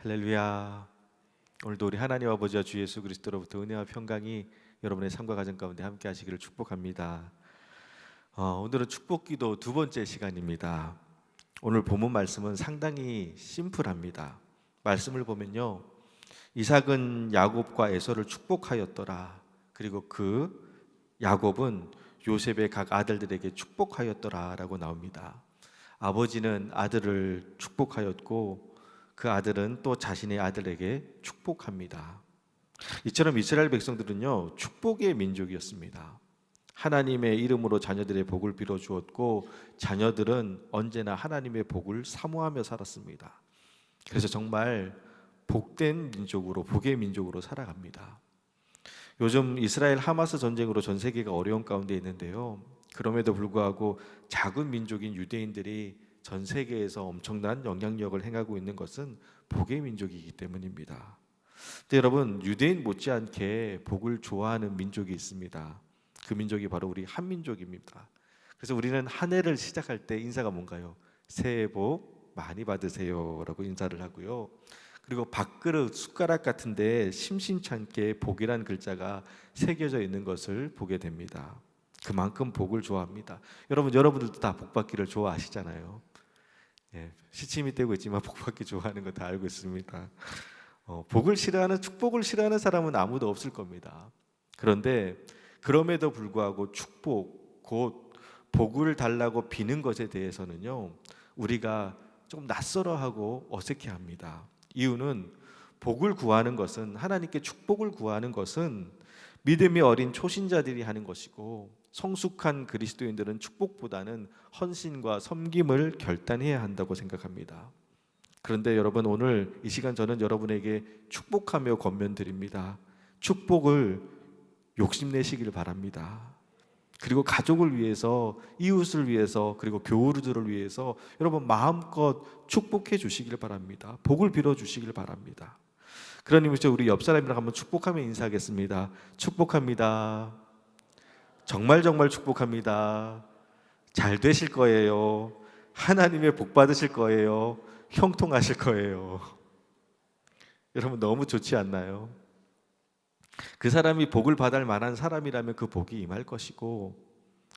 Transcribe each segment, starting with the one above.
할렐루야. 오늘도 우리 하나님 아버지와 주 예수 그리스도로부터 은혜와 평강이 여러분의 삶과 가정 가운데 함께 하시기를 축복합니다. 어, 오늘은 축복기도 두 번째 시간입니다. 오늘 본문 말씀은 상당히 심플합니다. 말씀을 보면요. 이삭은 야곱과 에서를 축복하였더라. 그리고 그 야곱은 요셉의 각 아들들에게 축복하였더라라고 나옵니다. 아버지는 아들을 축복하였고 그 아들은 또 자신의 아들에게 축복합니다. 이처럼 이스라엘 백성들은요 축복의 민족이었습니다. 하나님의 이름으로 자녀들의 복을 빌어 주었고 자녀들은 언제나 하나님의 복을 사모하며 살았습니다. 그래서 정말 복된 민족으로 복의 민족으로 살아갑니다. 요즘 이스라엘 하마스 전쟁으로 전 세계가 어려운 가운데 있는데요. 그럼에도 불구하고 작은 민족인 유대인들이 전 세계에서 엄청난 영향력을 행하고 있는 것은 복의 민족이기 때문입니다. 여러분 유대인 못지않게 복을 좋아하는 민족이 있습니다. 그 민족이 바로 우리 한민족입니다. 그래서 우리는 한 해를 시작할 때 인사가 뭔가요? 새해 복 많이 받으세요라고 인사를 하고요. 그리고 밥그릇 숟가락 같은데 심심찮게 복이란 글자가 새겨져 있는 것을 보게 됩니다. 그만큼 복을 좋아합니다. 여러분 여러분들도 다 복 받기를 좋아하시잖아요. 예, 시침이 떼고 있지만 복 받기 좋아하는 거 다 알고 있습니다. 어, 복을 싫어하는 축복을 싫어하는 사람은 아무도 없을 겁니다. 그런데 그럼에도 불구하고 축복 곧 복을 달라고 비는 것에 대해서는요 우리가 좀 낯설어하고 어색해합니다. 이유는 복을 구하는 것은 하나님께 축복을 구하는 것은 믿음이 어린 초신자들이 하는 것이고 성숙한 그리스도인들은 축복보다는 헌신과 섬김을 결단해야 한다고 생각합니다. 그런데 여러분 오늘 이 시간 저는 여러분에게 축복하며 권면드립니다. 축복을 욕심내시기를 바랍니다. 그리고 가족을 위해서 이웃을 위해서 그리고 교우들을 위해서 여러분 마음껏 축복해 주시길 바랍니다. 복을 빌어 주시길 바랍니다. 그런 의미에서 우리 옆 사람이랑 한번 축복하며 인사하겠습니다. 축복합니다. 정말 정말 축복합니다. 잘 되실 거예요. 하나님의 복 받으실 거예요. 형통하실 거예요. 여러분 너무 좋지 않나요? 그 사람이 복을 받을 만한 사람이라면 그 복이 임할 것이고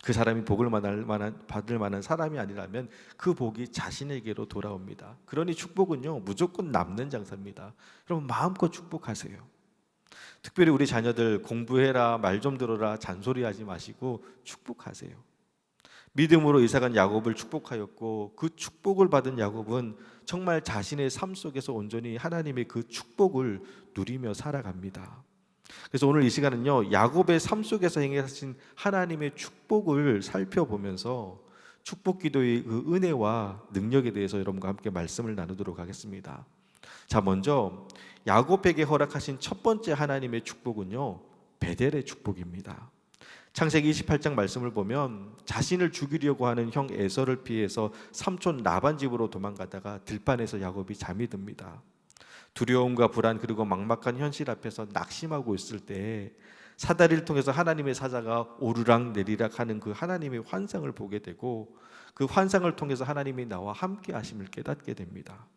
그 사람이 복을 받을 만한, 받을 만한 사람이 아니라면 그 복이 자신에게로 돌아옵니다. 그러니 축복은요 무조건 남는 장사입니다. 여러분 마음껏 축복하세요. 특별히 우리 자녀들 공부해라 말 좀 들어라 잔소리하지 마시고 축복하세요. 믿음으로 이삭은 야곱을 축복하였고 그 축복을 받은 야곱은 정말 자신의 삶 속에서 온전히 하나님의 그 축복을 누리며 살아갑니다. 그래서 오늘 이 시간은요 야곱의 삶 속에서 행하신 하나님의 축복을 살펴보면서 축복 기도의 그 은혜와 능력에 대해서 여러분과 함께 말씀을 나누도록 하겠습니다. 자 먼저 야곱에게 허락하신 첫 번째 하나님의 축복은요 베델의 축복입니다. 창세기 28장 말씀을 보면 자신을 죽이려고 하는 형 에서를 피해서 삼촌 라반 집으로 도망가다가 들판에서 야곱이 잠이 듭니다. 두려움과 불안 그리고 막막한 현실 앞에서 낙심하고 있을 때 사다리를 통해서 하나님의 사자가 오르락 내리락 하는 그 하나님의 환상을 보게 되고 그 환상을 통해서 하나님이 나와 함께 하심을 깨닫게 됩니다.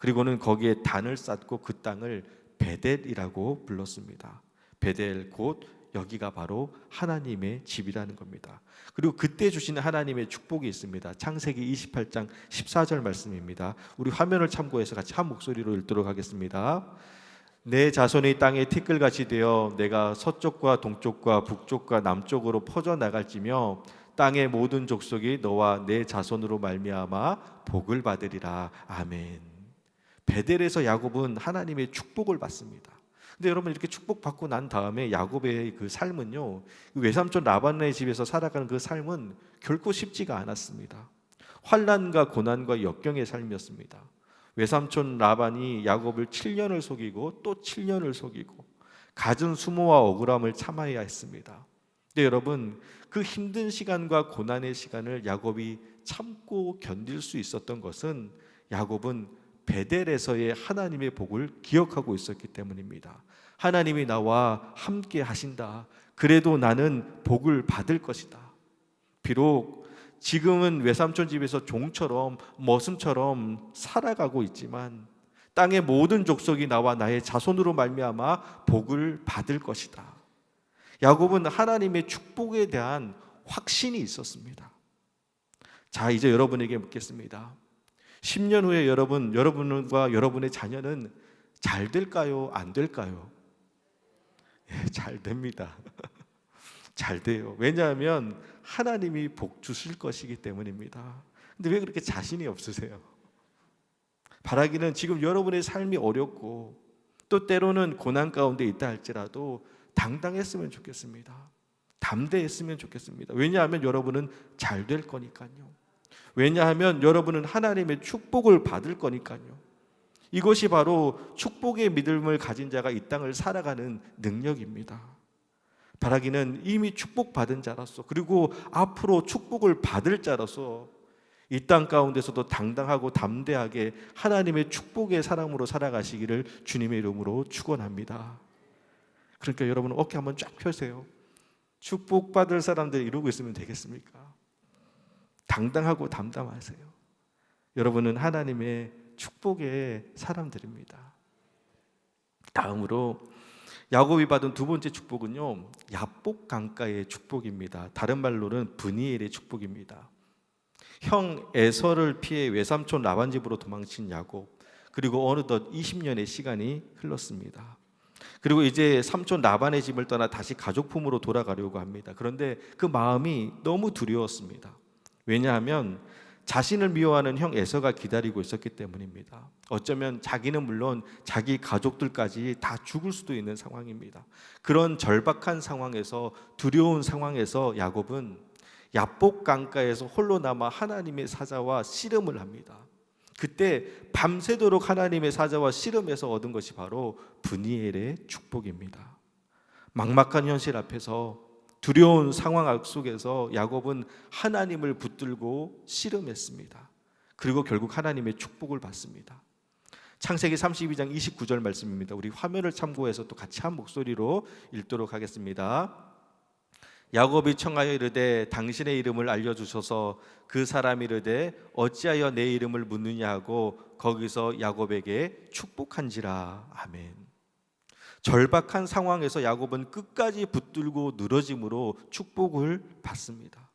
그리고는 거기에 단을 쌓고 그 땅을 베델이라고 불렀습니다. 베델 곧 여기가 바로 하나님의 집이라는 겁니다. 그리고 그때 주시는 하나님의 축복이 있습니다. 창세기 28장 14절 말씀입니다. 우리 화면을 참고해서 같이 한 목소리로 읽도록 하겠습니다. 내 자손이 땅에 티끌같이 되어 내가 서쪽과 동쪽과 북쪽과 남쪽으로 퍼져 나갈지며 땅의 모든 족속이 너와 내 자손으로 말미암아 복을 받으리라. 아멘. 베델에서 야곱은 하나님의 축복을 받습니다. 근데 여러분 이렇게 축복 받고 난 다음에 야곱의 그 삶은요 외삼촌 라반의 집에서 살아가는 그 삶은 결코 쉽지가 않았습니다. 환란과 고난과 역경의 삶이었습니다. 외삼촌 라반이 야곱을 7년을 속이고 또 7년을 속이고 갖은 수모와 억울함을 참아야 했습니다. 근데 여러분 그 힘든 시간과 고난의 시간을 야곱이 참고 견딜 수 있었던 것은 야곱은 베델에서의 하나님의 복을 기억하고 있었기 때문입니다. 하나님이 나와 함께 하신다. 그래도 나는 복을 받을 것이다. 비록 지금은 외삼촌 집에서 종처럼 머슴처럼 살아가고 있지만 땅의 모든 족속이 나와 나의 자손으로 말미암아 복을 받을 것이다. 야곱은 하나님의 축복에 대한 확신이 있었습니다. 자, 이제 여러분에게 묻겠습니다. 10년 후에 여러분, 여러분과 여러분의 자녀는 잘 될까요? 안 될까요? 예, 잘 됩니다. 잘 돼요. 왜냐하면 하나님이 복 주실 것이기 때문입니다. 근데 왜 그렇게 자신이 없으세요? 바라기는 지금 여러분의 삶이 어렵고 또 때로는 고난 가운데 있다 할지라도 당당했으면 좋겠습니다. 담대했으면 좋겠습니다. 왜냐하면 여러분은 잘 될 거니까요. 왜냐하면 여러분은 하나님의 축복을 받을 거니까요. 이것이 바로 축복의 믿음을 가진 자가 이 땅을 살아가는 능력입니다. 바라기는 이미 축복받은 자로서 그리고 앞으로 축복을 받을 자로서 이 땅 가운데서도 당당하고 담대하게 하나님의 축복의 사람으로 살아가시기를 주님의 이름으로 축원합니다. 그러니까 여러분 어깨 한번 쫙 펴세요. 축복받을 사람들 이루고 있으면 되겠습니까? 당당하고 담담하세요. 여러분은 하나님의 축복의 사람들입니다. 다음으로 야곱이 받은 두 번째 축복은요. 야복 강가의 축복입니다. 다른 말로는 브니엘의 축복입니다. 형 에서를 피해 외삼촌 라반 집으로 도망친 야곱 그리고 어느덧 20년의 시간이 흘렀습니다. 그리고 이제 삼촌 라반의 집을 떠나 다시 가족품으로 돌아가려고 합니다. 그런데 그 마음이 너무 두려웠습니다. 왜냐하면 자신을 미워하는 형 에서가 기다리고 있었기 때문입니다. 어쩌면 자기는 물론 자기 가족들까지 다 죽을 수도 있는 상황입니다. 그런 절박한 상황에서 두려운 상황에서 야곱은 야복 강가에서 홀로 남아 하나님의 사자와 씨름을 합니다. 그때 밤새도록 하나님의 사자와 씨름해서 얻은 것이 바로 브니엘의 축복입니다. 막막한 현실 앞에서 두려운 상황 속에서 야곱은 하나님을 붙들고 씨름했습니다. 그리고 결국 하나님의 축복을 받습니다. 창세기 32장 29절 말씀입니다. 우리 화면을 참고해서 또 같이 한 목소리로 읽도록 하겠습니다. 야곱이 청하여 이르되 당신의 이름을 알려 주셔서 그 사람이 이르되 어찌하여 내 이름을 묻느냐 하고 거기서 야곱에게 축복한지라 아멘. 절박한 상황에서 야곱은 끝까지 붙들고 늘어짐으로 축복을 받습니다.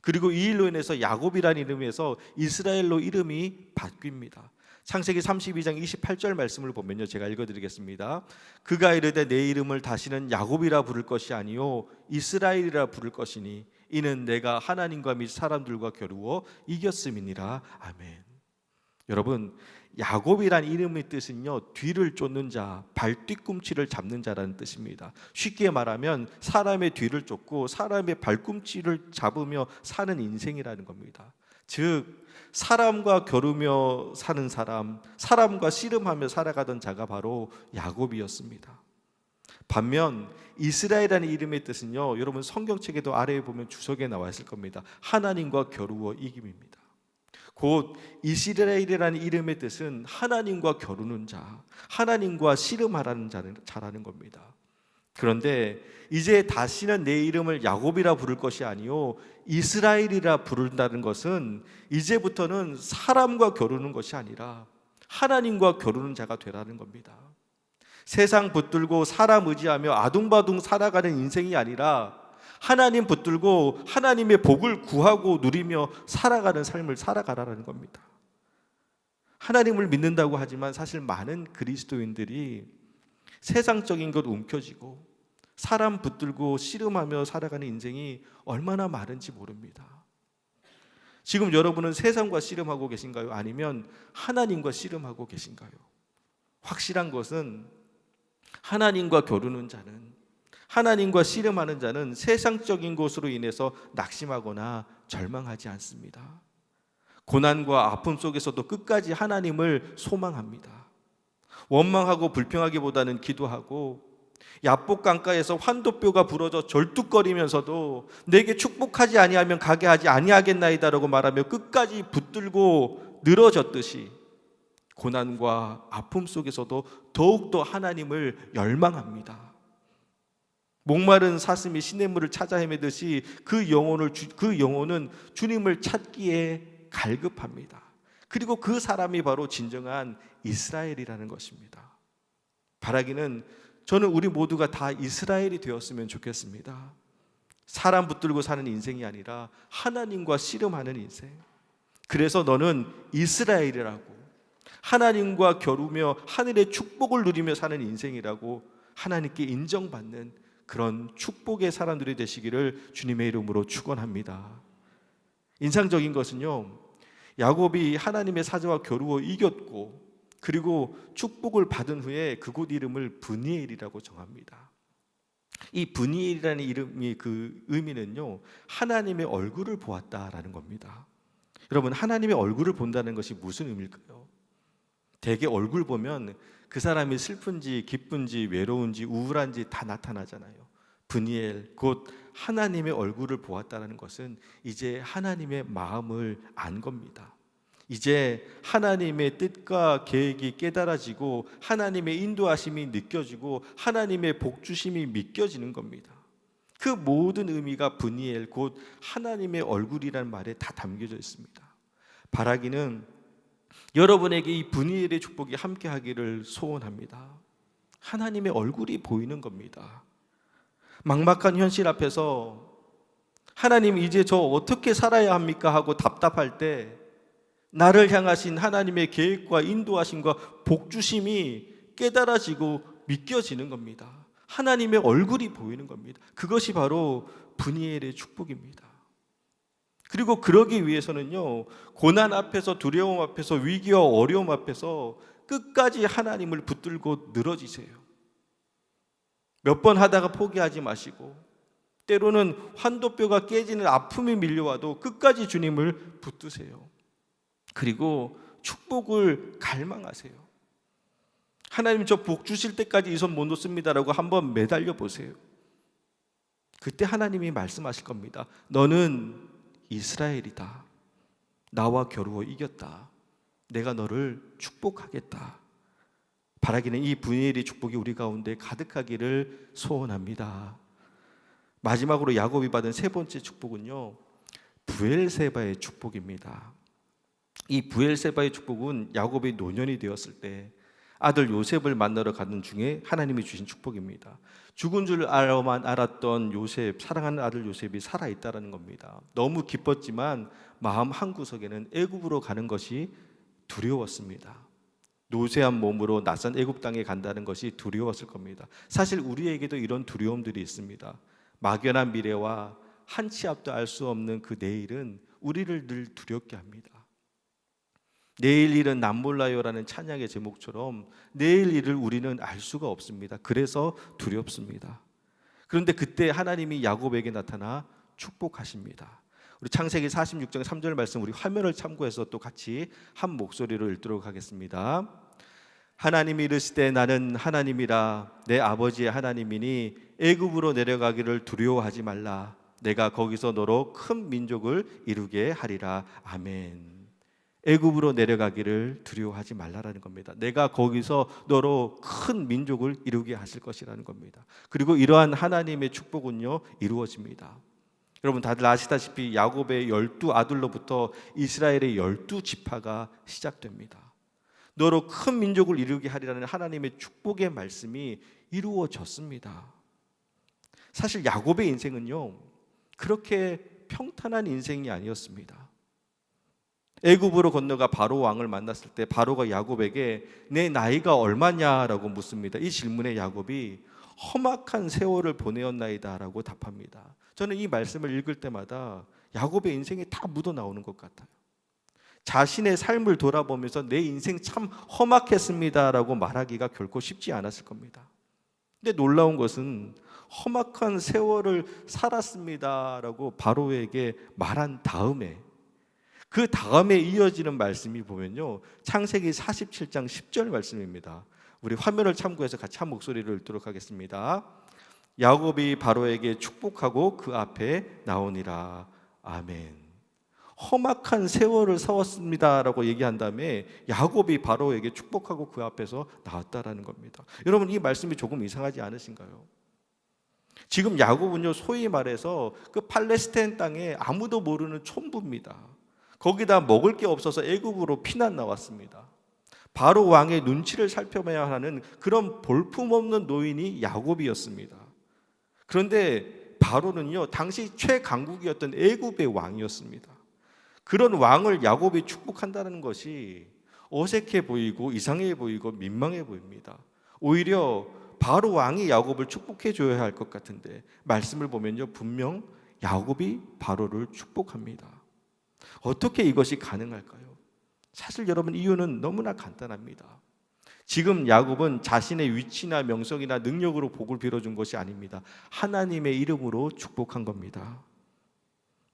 그리고 이 일로 인해서 야곱이라는 이름에서 이스라엘로 이름이 바뀝니다. 창세기 32장 28절 말씀을 보면요. 제가 읽어 드리겠습니다. 그가 이르되 내 이름을 다시는 야곱이라 부를 것이 아니요 이스라엘이라 부를 것이니 이는 내가 하나님과 및 사람들과 겨루어 이겼음이니라. 아멘. 여러분, 야곱이란 이름의 뜻은요 뒤를 쫓는 자, 발 뒤꿈치를 잡는 자라는 뜻입니다. 쉽게 말하면 사람의 뒤를 쫓고 사람의 발꿈치를 잡으며 사는 인생이라는 겁니다. 즉 사람과 겨루며 사는 사람, 사람과 씨름하며 살아가던 자가 바로 야곱이었습니다. 반면 이스라엘이라는 이름의 뜻은요, 여러분 성경책에도 아래에 보면 주석에 나와 있을 겁니다. 하나님과 겨루어 이김입니다. 곧 이스라엘이라는 이름의 뜻은 하나님과 겨루는 자, 하나님과 씨름하라는 자라는 겁니다. 그런데 이제 다시는 내 이름을 야곱이라 부를 것이 아니요 이스라엘이라 부른다는 것은 이제부터는 사람과 겨루는 것이 아니라 하나님과 겨루는 자가 되라는 겁니다. 세상 붙들고 사람 의지하며 아둥바둥 살아가는 인생이 아니라 하나님 붙들고 하나님의 복을 구하고 누리며 살아가는 삶을 살아가라는 겁니다. 하나님을 믿는다고 하지만 사실 많은 그리스도인들이 세상적인 것 움켜쥐고 사람 붙들고 씨름하며 살아가는 인생이 얼마나 많은지 모릅니다. 지금 여러분은 세상과 씨름하고 계신가요? 아니면 하나님과 씨름하고 계신가요? 확실한 것은 하나님과 겨루는 자는 하나님과 씨름하는 자는 세상적인 것으로 인해서 낙심하거나 절망하지 않습니다. 고난과 아픔 속에서도 끝까지 하나님을 소망합니다. 원망하고 불평하기보다는 기도하고 야복 강가에서 환도뼈가 부러져 절뚝거리면서도 내게 축복하지 아니하면 가게 하지 아니하겠나이다라고 말하며 끝까지 붙들고 늘어졌듯이 고난과 아픔 속에서도 더욱더 하나님을 열망합니다. 목마른 사슴이 시냇물을 찾아 헤매듯이 그 영혼을 그 영혼은 주님을 찾기에 갈급합니다. 그리고 그 사람이 바로 진정한 이스라엘이라는 것입니다. 바라기는 저는 우리 모두가 다 이스라엘이 되었으면 좋겠습니다. 사람 붙들고 사는 인생이 아니라 하나님과 씨름하는 인생. 그래서 너는 이스라엘이라고 하나님과 겨루며 하늘의 축복을 누리며 사는 인생이라고 하나님께 인정받는 그런 축복의 사람들이 되시기를 주님의 이름으로 축원합니다. 인상적인 것은요. 야곱이 하나님의 사자와 겨루어 이겼고 그리고 축복을 받은 후에 그곳 이름을 브니엘이라고 정합니다. 이 브니엘이라는 이름이 그 의미는요. 하나님의 얼굴을 보았다라는 겁니다. 여러분 하나님의 얼굴을 본다는 것이 무슨 의미일까요? 대개 얼굴 보면 그 사람이 슬픈지 기쁜지 외로운지 우울한지 다 나타나잖아요. 브니엘 곧 하나님의 얼굴을 보았다는 것은 이제 하나님의 마음을 안 겁니다. 이제 하나님의 뜻과 계획이 깨달아지고 하나님의 인도하심이 느껴지고 하나님의 복주심이 믿겨지는 겁니다. 그 모든 의미가 브니엘 곧 하나님의 얼굴이라는 말에 다 담겨져 있습니다. 바라기는 여러분에게 이 브니엘의 축복이 함께하기를 소원합니다. 하나님의 얼굴이 보이는 겁니다. 막막한 현실 앞에서 하나님 이제 저 어떻게 살아야 합니까 하고 답답할 때 나를 향하신 하나님의 계획과 인도하심과 복주심이 깨달아지고 믿겨지는 겁니다. 하나님의 얼굴이 보이는 겁니다. 그것이 바로 분이엘의 축복입니다. 그리고 그러기 위해서는요, 고난 앞에서 두려움 앞에서 위기와 어려움 앞에서 끝까지 하나님을 붙들고 늘어지세요. 몇 번 하다가 포기하지 마시고, 때로는 환도뼈가 깨지는 아픔이 밀려와도 끝까지 주님을 붙드세요. 그리고 축복을 갈망하세요. 하나님 저 복 주실 때까지 이 손 못 놓습니다라고 한번 매달려 보세요. 그때 하나님이 말씀하실 겁니다. 너는 이스라엘이다. 나와 겨루어 이겼다. 내가 너를 축복하겠다. 바라기는 이 분일의 축복이 우리 가운데 가득하기를 소원합니다. 마지막으로 야곱이 받은 세 번째 축복은요. 부엘세바의 축복입니다. 이 부엘세바의 축복은 야곱이 노년이 되었을 때 아들 요셉을 만나러 가는 중에 하나님이 주신 축복입니다. 죽은 줄 알아만 알았던 요셉, 사랑하는 아들 요셉이 살아 있다라는 겁니다. 너무 기뻤지만 마음 한 구석에는 애굽으로 가는 것이 두려웠습니다. 노쇠한 몸으로 낯선 애굽 땅에 간다는 것이 두려웠을 겁니다. 사실 우리에게도 이런 두려움들이 있습니다. 막연한 미래와 한치 앞도 알 수 없는 그 내일은 우리를 늘 두렵게 합니다. 내일 일은 남 몰라요라는 찬양의 제목처럼 내일 일을 우리는 알 수가 없습니다. 그래서 두렵습니다. 그런데 그때 하나님이 야곱에게 나타나 축복하십니다. 우리 창세기 46장 3절 말씀 우리 화면을 참고해서 또 같이 한 목소리로 읽도록 하겠습니다. 하나님이 이르시되 나는 하나님이라 내 아버지의 하나님이니 애굽으로 내려가기를 두려워하지 말라 내가 거기서 너로 큰 민족을 이루게 하리라 아멘. 애굽으로 내려가기를 두려워하지 말라라는 겁니다. 내가 거기서 너로 큰 민족을 이루게 하실 것이라는 겁니다. 그리고 이러한 하나님의 축복은요 이루어집니다. 여러분 다들 아시다시피 야곱의 열두 아들로부터 이스라엘의 열두 지파가 시작됩니다. 너로 큰 민족을 이루게 하리라는 하나님의 축복의 말씀이 이루어졌습니다. 사실 야곱의 인생은요 그렇게 평탄한 인생이 아니었습니다. 애굽으로 건너가 바로 왕을 만났을 때 바로가 야곱에게 내 나이가 얼마냐라고 묻습니다. 이 질문에 야곱이 험악한 세월을 보내었나이다라고 답합니다. 저는 이 말씀을 읽을 때마다 야곱의 인생이 다 묻어 나오는 것 같아요. 자신의 삶을 돌아보면서 내 인생 참 험악했습니다라고 말하기가 결코 쉽지 않았을 겁니다. 근데 놀라운 것은 험악한 세월을 살았습니다라고 바로에게 말한 다음에 그 다음에 이어지는 말씀이 보면요. 창세기 47장 10절 말씀입니다. 우리 화면을 참고해서 같이 한 목소리를 읽도록 하겠습니다. 야곱이 바로에게 축복하고 그 앞에 나오니라. 아멘. 험악한 세월을 싸웠습니다라고 얘기한 다음에 야곱이 바로에게 축복하고 그 앞에서 나왔다라는 겁니다. 여러분 이 말씀이 조금 이상하지 않으신가요? 지금 야곱은요 소위 말해서 그 팔레스타인 땅에 아무도 모르는 촌부입니다. 거기다 먹을 게 없어서 애굽으로 피난 나왔습니다. 바로 왕의 눈치를 살펴봐야 하는 그런 볼품없는 노인이 야곱이었습니다. 그런데 바로는요 당시 최강국이었던 애굽의 왕이었습니다. 그런 왕을 야곱이 축복한다는 것이 어색해 보이고 이상해 보이고 민망해 보입니다. 오히려 바로 왕이 야곱을 축복해 줘야 할 것 같은데 말씀을 보면요 분명 야곱이 바로를 축복합니다. 어떻게 이것이 가능할까요? 사실 여러분 이유는 너무나 간단합니다. 지금 야곱은 자신의 위치나 명성이나 능력으로 복을 빌어준 것이 아닙니다. 하나님의 이름으로 축복한 겁니다.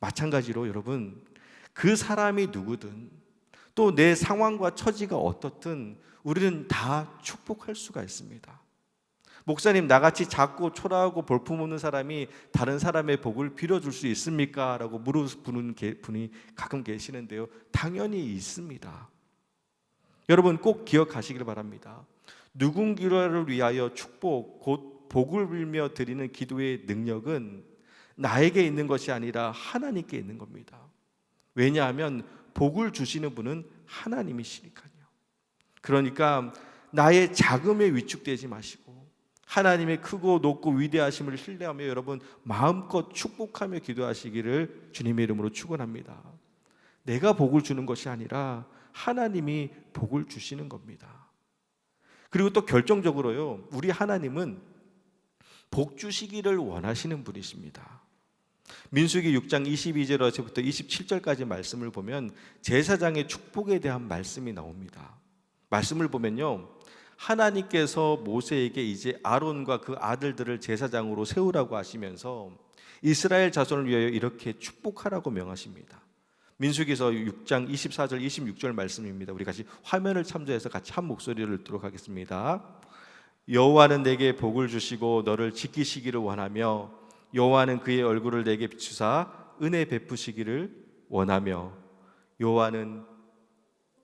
마찬가지로 여러분 그 사람이 누구든 또 내 상황과 처지가 어떻든 우리는 다 축복할 수가 있습니다. 목사님 나같이 작고 초라하고 볼품없는 사람이 다른 사람의 복을 빌어줄 수 있습니까? 라고 물어보는 분이 가끔 계시는데요. 당연히 있습니다. 여러분 꼭 기억하시길 바랍니다. 누군가를 위하여 축복, 곧 복을 빌며 드리는 기도의 능력은 나에게 있는 것이 아니라 하나님께 있는 겁니다. 왜냐하면 복을 주시는 분은 하나님이시니까요. 그러니까 나의 자금에 위축되지 마시고 하나님의 크고 높고 위대하심을 신뢰하며 여러분 마음껏 축복하며 기도하시기를 주님의 이름으로 축원합니다. 내가 복을 주는 것이 아니라 하나님이 복을 주시는 겁니다. 그리고 또 결정적으로요. 우리 하나님은 복 주시기를 원하시는 분이십니다. 민수기 6장 22절부터 27절까지 말씀을 보면 제사장의 축복에 대한 말씀이 나옵니다. 말씀을 보면요. 하나님께서 모세에게 이제 아론과 그 아들들을 제사장으로 세우라고 하시면서 이스라엘 자손을 위하여 이렇게 축복하라고 명하십니다. 민수기서 6장 24절 26절 말씀입니다. 우리 같이 화면을 참조해서 같이 한 목소리를 듣도록 하겠습니다. 여호와는 내게 복을 주시고 너를 지키시기를 원하며 여호와는 그의 얼굴을 내게 비추사 은혜 베푸시기를 원하며 여호와는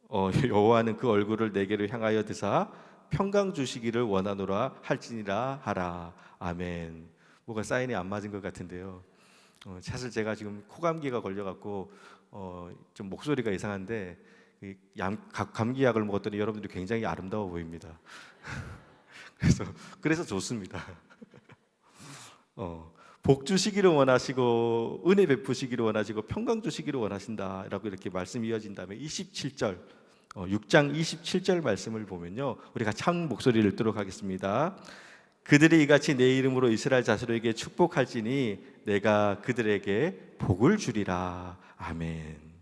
어, 여호와는 그 얼굴을 내게로 향하여 드사 평강 주시기를 원하노라 할지니라 하라 아멘. 뭐가 사인이 안 맞은 것 같은데요. 어, 사실 제가 지금 코감기가 걸려갖고 어, 좀 목소리가 이상한데 이 양, 감기약을 먹었더니 여러분들이 굉장히 아름다워 보입니다. 그래서 그래서 좋습니다. 어, 복 주시기를 원하시고 은혜 베푸시기를 원하시고 평강 주시기를 원하신다라고 이렇게 말씀이 이어진 다음에 27절 6장 어, 27절 말씀을 보면요. 우리가 참 목소리를 듣도록 하겠습니다. 그들이 이같이 내 이름으로 이스라엘 자손에게 축복할지니 내가 그들에게 복을 주리라. 아멘.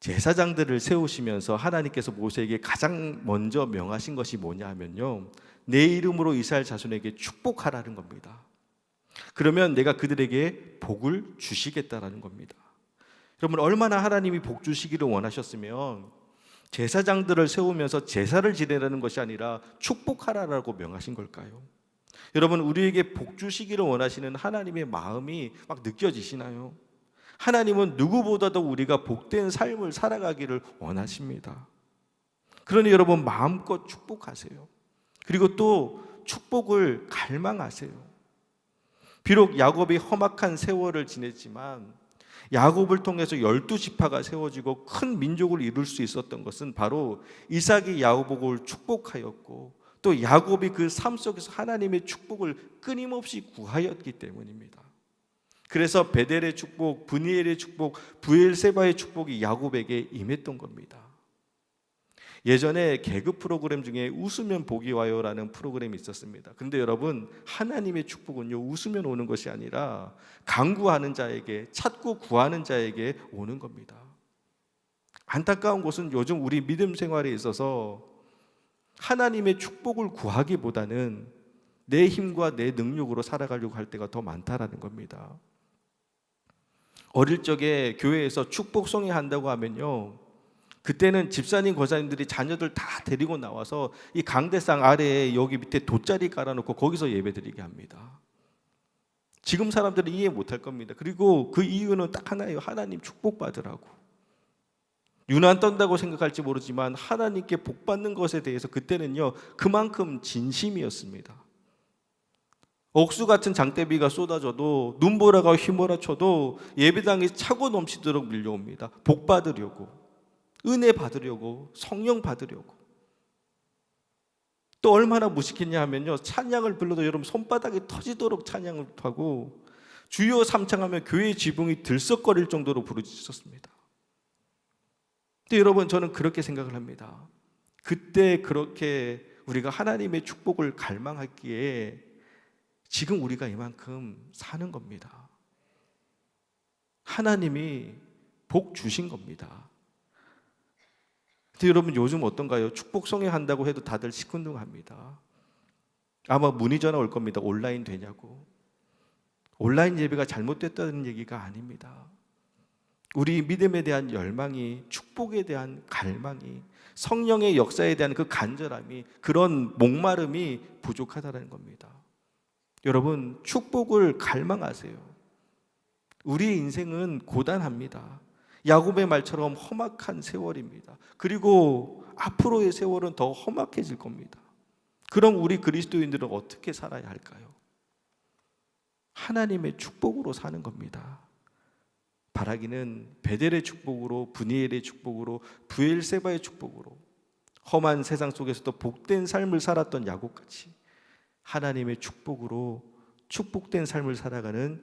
제사장들을 세우시면서 하나님께서 모세에게 가장 먼저 명하신 것이 뭐냐 하면요. 내 이름으로 이스라엘 자손에게 축복하라는 겁니다. 그러면 내가 그들에게 복을 주시겠다라는 겁니다. 여러분 얼마나 하나님이 복 주시기를 원하셨으면 제사장들을 세우면서 제사를 지내라는 것이 아니라 축복하라라고 명하신 걸까요? 여러분 우리에게 복 주시기를 원하시는 하나님의 마음이 막 느껴지시나요? 하나님은 누구보다도 우리가 복된 삶을 살아가기를 원하십니다. 그러니 여러분 마음껏 축복하세요. 그리고 또 축복을 갈망하세요. 비록 야곱이 험악한 세월을 지냈지만 야곱을 통해서 열두 지파가 세워지고 큰 민족을 이룰 수 있었던 것은 바로 이삭이 야곱을 축복하였고 또 야곱이 그 삶 속에서 하나님의 축복을 끊임없이 구하였기 때문입니다. 그래서 베델의 축복, 브니엘의 축복, 부엘세바의 축복이 야곱에게 임했던 겁니다. 예전에 개그 프로그램 중에 웃으면 복이 와요라는 프로그램이 있었습니다. 근데 여러분 하나님의 축복은요 웃으면 오는 것이 아니라 강구하는 자에게 찾고 구하는 자에게 오는 겁니다. 안타까운 것은 요즘 우리 믿음 생활에 있어서 하나님의 축복을 구하기보다는 내 힘과 내 능력으로 살아가려고 할 때가 더 많다라는 겁니다. 어릴 적에 교회에서 축복송이 한다고 하면요. 그때는 집사님 권사님들이 자녀들 다 데리고 나와서 이 강대상 아래에 여기 밑에 돗자리 깔아놓고 거기서 예배드리게 합니다. 지금 사람들은 이해 못할 겁니다. 그리고 그 이유는 딱 하나예요. 하나님 축복받으라고. 유난 떤다고 생각할지 모르지만 하나님께 복 받는 것에 대해서 그때는요 그만큼 진심이었습니다. 억수 같은 장대비가 쏟아져도 눈보라가 휘몰아쳐도 예배당이 차고 넘치도록 밀려옵니다. 복 받으려고 은혜 받으려고 성령 받으려고 또 얼마나 무식했냐 하면요 찬양을 불러도 여러분 손바닥이 터지도록 찬양을 하고 주여 삼창하면 교회 지붕이 들썩거릴 정도로 부르짖었습니다. 근데 여러분 저는 그렇게 생각을 합니다. 그때 그렇게 우리가 하나님의 축복을 갈망했기에 지금 우리가 이만큼 사는 겁니다. 하나님이 복 주신 겁니다. 근데 여러분 요즘 어떤가요? 축복 성회 한다고 해도 다들 시큰둥합니다. 아마 문의 전화 올 겁니다. 온라인 되냐고. 온라인 예배가 잘못됐다는 얘기가 아닙니다. 우리 믿음에 대한 열망이 축복에 대한 갈망이 성령의 역사에 대한 그 간절함이 그런 목마름이 부족하다는 겁니다. 여러분 축복을 갈망하세요. 우리의 인생은 고단합니다. 야곱의 말처럼 험악한 세월입니다. 그리고 앞으로의 세월은 더 험악해질 겁니다. 그럼 우리 그리스도인들은 어떻게 살아야 할까요? 하나님의 축복으로 사는 겁니다. 바라기는 베델의 축복으로 브니엘의 축복으로 부엘세바의 축복으로 험한 세상 속에서도 복된 삶을 살았던 야곱같이 하나님의 축복으로 축복된 삶을 살아가는